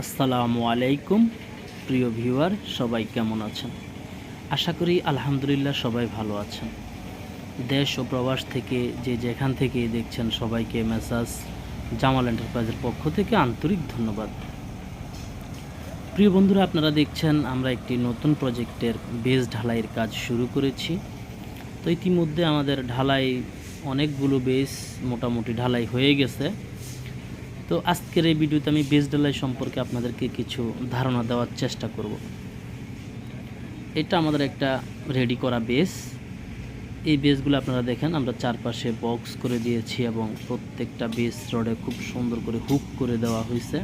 আসসালামু আলাইকুম, প্রিয় ভিউয়ার, সবাই কেমন আছেন? আশা করি আলহামদুলিল্লাহ সবাই ভালো আছেন। দেশ ও প্রবাস থেকে যে যেখান থেকে দেখছেন সবাইকে মেসাজ জামাল এন্টারপ্রাইজের পক্ষ থেকে আন্তরিক ধন্যবাদ। প্রিয় বন্ধুরা, আপনারা দেখছেন আমরা একটি নতুন প্রজেক্টের বেস ঢালাইয়ের কাজ শুরু করেছি। তো ইতিমধ্যে আমাদের ঢালাই অনেকগুলো বেস মোটামুটি ঢালাই হয়ে গেছে। তো আজকের এই ভিডিওতে আমি বেস ঢালাই সম্পর্কে আপনাদেরকে কিছু ধারণা দেওয়ার চেষ্টা করব। এটা আমাদের একটা রেডি করা বেস এই বেসগুলো আপনারা দেখেন, আমরা চারপাশে বক্স করে দিয়েছি এবং প্রত্যেকটা বেস রডে খুব সুন্দর করে হুক করে দেওয়া হয়েছে।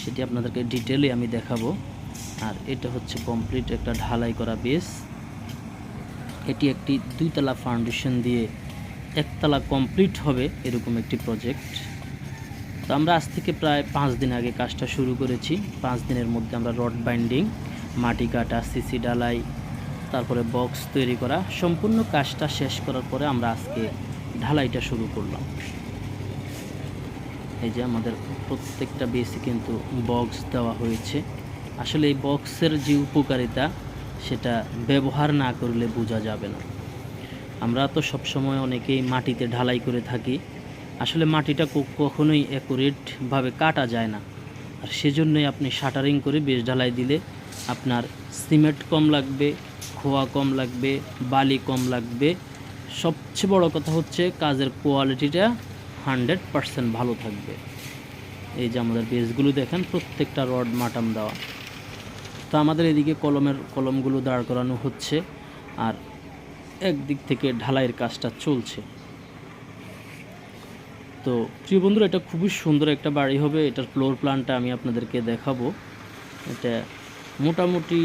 সেটি আপনাদেরকে ডিটেলে আমি দেখাবো। আর এটা হচ্ছে কমপ্লিট একটা ঢালাই করা বেস এটি একটি দুইতলা ফাউন্ডেশন দিয়ে একতলা কমপ্লিট হবে এরকম একটি প্রজেক্ট তো আমরা আজ থেকে প্রায় পাঁচ দিন আগে কাজটা শুরু করেছি। পাঁচ দিনের মধ্যে আমরা রড বাইন্ডিং, মাটি কাটা, সিসি ডালাই তারপরে বক্স তৈরি করা, সম্পূর্ণ কাজটা শেষ করার পরে আমরা আজকে ঢালাইটা শুরু করলাম। এই যে আমাদের প্রত্যেকটা বেসে কিন্তু বক্স দেওয়া হয়েছে। আসলে এই বক্সের যে উপকারিতা, সেটা ব্যবহার না করলে বোঝা যাবে না। আমরা তো সবসময় অনেকেই মাটিতে ঢালাই করে থাকি। আসলে মাটিটা কখনোই অ্যাকুরেটভাবে কাটা যায় না। আর সেজন্যই আপনি শাটারিং করে বেশ ঢালাই দিলে আপনার সিমেন্ট কম লাগবে, খোয়া কম লাগবে, বালি কম লাগবে। সবচেয়ে বড় কথা হচ্ছে কাজের কোয়ালিটিটা হান্ড্রেড পারসেন্ট ভালো থাকবে। এই যে আমাদের বেসগুলো দেখেন, প্রত্যেকটা রড মাটাম দেওয়া। তো আমাদের এদিকে কলমের কলমগুলো দাঁড় করানো হচ্ছে, আর একদিক থেকে ঢালাইয়ের কাজটা চলছে। তো প্রিয় বন্ধুরা, এটা খুবই সুন্দর একটা বাড়ি হবে। এটার ফ্লোর প্ল্যানটা আমি আপনাদেরকে দেখাবো। এটা মোটামুটি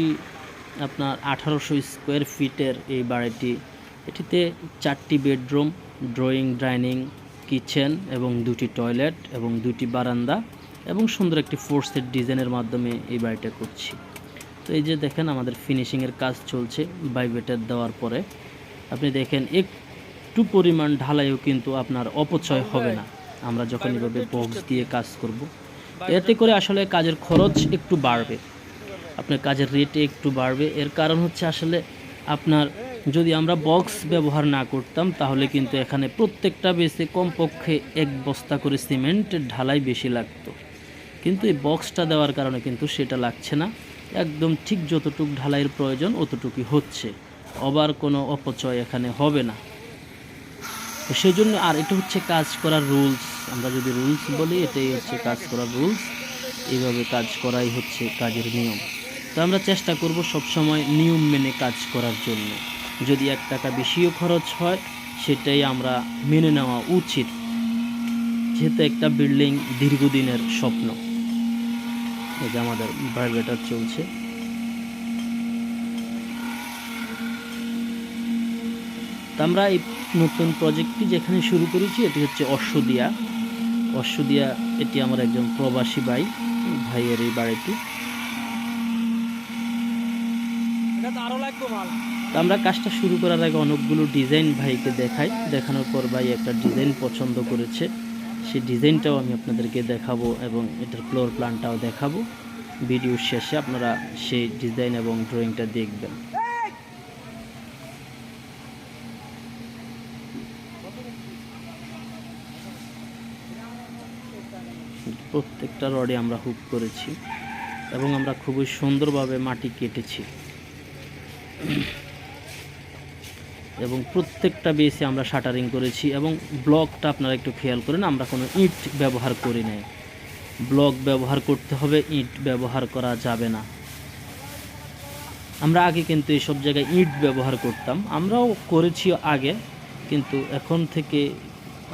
আপনার আঠারোশো স্কোয়ার ফিটের এই বাড়িটি। এটিতে চারটি বেডরুম ড্রয়িং ডাইনিং কিচেন এবং দুটি টয়লেট এবং দুটি বারান্দা এবং সুন্দর একটি ফোর সেট ডিজাইনের মাধ্যমে এই বাড়িটা করছি। তো এই যে দেখেন, আমাদের ফিনিশিংয়ের কাজ চলছে বাইবেটার দেওয়ার পরে। আপনি দেখেন একটু পরিমাণ ঢালাইও কিন্তু আপনার অপচয় হবে না। আমরা যখন এভাবে বক্স দিয়ে কাজ করব, এতে করে আসলে কাজের খরচ একটু বাড়বে। আপনার কাজের রেট একটু বাড়বে। এর কারণ হচ্ছে আসলে আপনার যদি আমরা বক্স ব্যবহার না করতাম, তাহলে কিন্তু এখানে প্রত্যেকটা বেসে কমপক্ষে এক বস্তা করে সিমেন্টের ঢালাই বেশি লাগতো। কিন্তু এই বক্সটা দেওয়ার কারণে কিন্তু সেটা লাগছে না। একদম ঠিক যতটুক ঢালাইয়ের প্রয়োজন, অতটুকুই হচ্ছে। আবার কোনো অপচয় এখানে হবে না। তো সেই জন্য আর এটা হচ্ছে কাজ করার রুলস। আমরা যদি রুলস বলি, এটাই হচ্ছে কাজ করার রুলস। এইভাবে কাজ করাই হচ্ছে কাজের নিয়ম। তো আমরা চেষ্টা করব সবসময় নিয়ম মেনে কাজ করার জন্য। যদি এক টাকা বেশিও খরচ হয়, সেটাই আমরা মেনে নেওয়া উচিত। যেহেতু একটা বিল্ডিং দীর্ঘদিনের স্বপ্ন। এই যে আমাদের ভাইব্রেটার চলছে। আমরা এই নতুন প্রজেক্টটি যেখানে শুরু করেছি এটি হচ্ছে অশ্বদিয়া। অশ্বদিয়া এটি আমার একজন প্রবাসী ভাই ভাইয়ের এই বাড়িটি। আমরা কাজটা শুরু করার আগে অনেকগুলো ডিজাইন ভাইকে দেখাই। দেখানোর পর ভাই একটা ডিজাইন পছন্দ করেছে। সেই ডিজাইনটাও আমি আপনাদেরকে দেখাবো এবং এটার ফ্লোর প্ল্যানটাও দেখাবো। ভিডিও শেষে আপনারা সেই ডিজাইন এবং ড্রয়িংটা দেখবেন। প্রত্যেকটা রডে আমরা হুক করেছি এবং আমরা খুবই সুন্দরভাবে মাটি কেটেছি। এবং প্রত্যেকটা বেসে আমরা শাটারিং করেছি এবং ব্লকটা আপনারা একটু খেয়াল করেন, আমরা কোনো ইট ব্যবহার করি নাই। ব্লক ব্যবহার করতে হবে, ইট ব্যবহার করা যাবে না। আমরা আগে কিন্তু এইসব জায়গায় ইট ব্যবহার করতাম, আমরাও করেছি আগে, কিন্তু এখন থেকে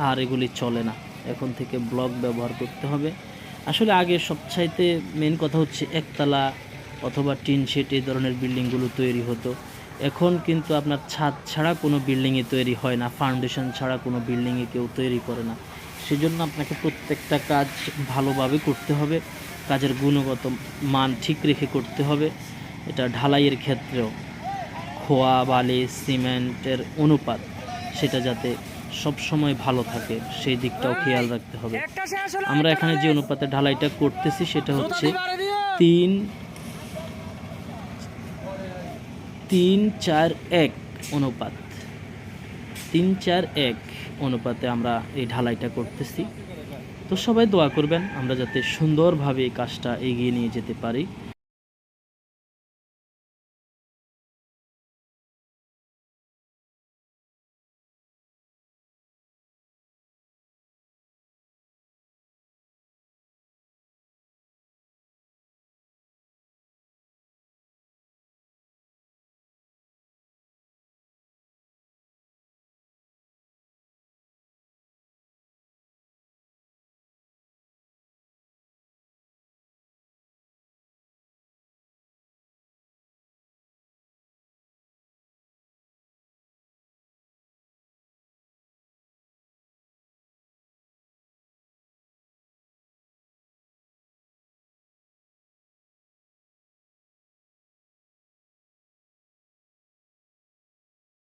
আর এগুলি চলে না। এখন থেকে ব্লক ব্যবহার করতে হবে। আসলে আগে সবচাইতে মেন কথা হচ্ছে একতলা অথবা টিন শেড এই ধরনের বিল্ডিংগুলো তৈরি হতো। এখন কিন্তু আপনার ছাদ ছাড়া কোনো বিল্ডিংয়ে তৈরি হয় না ফাউন্ডেশন ছাড়া কোনো বিল্ডিংয়ে কেউ তৈরি করে না। সেজন্য আপনাকে প্রত্যেকটা কাজ ভালোভাবে করতে হবে, কাজের গুণগত মান ঠিক রেখে করতে হবে। এটা ঢালাইয়ের ক্ষেত্রেও। খোয়া, বালি, সিমেন্টের অনুপাত, সেটা যাতে সব সময় ভালো থাকে সেই দিকটাও খেয়াল রাখতে হবে। আমরা এখানে যে অনুপাতে ঢালাইটা করতেছি সেটা হচ্ছে। তিন তিন চার এক অনুপাত। তিন চার এক অনুপাতে আমরা এই ঢালাইটা করতেছি। তো সবাই দোয়া করবেন আমরা যাতে সুন্দরভাবে এই কাজটা এগিয়ে নিয়ে যেতে পারি।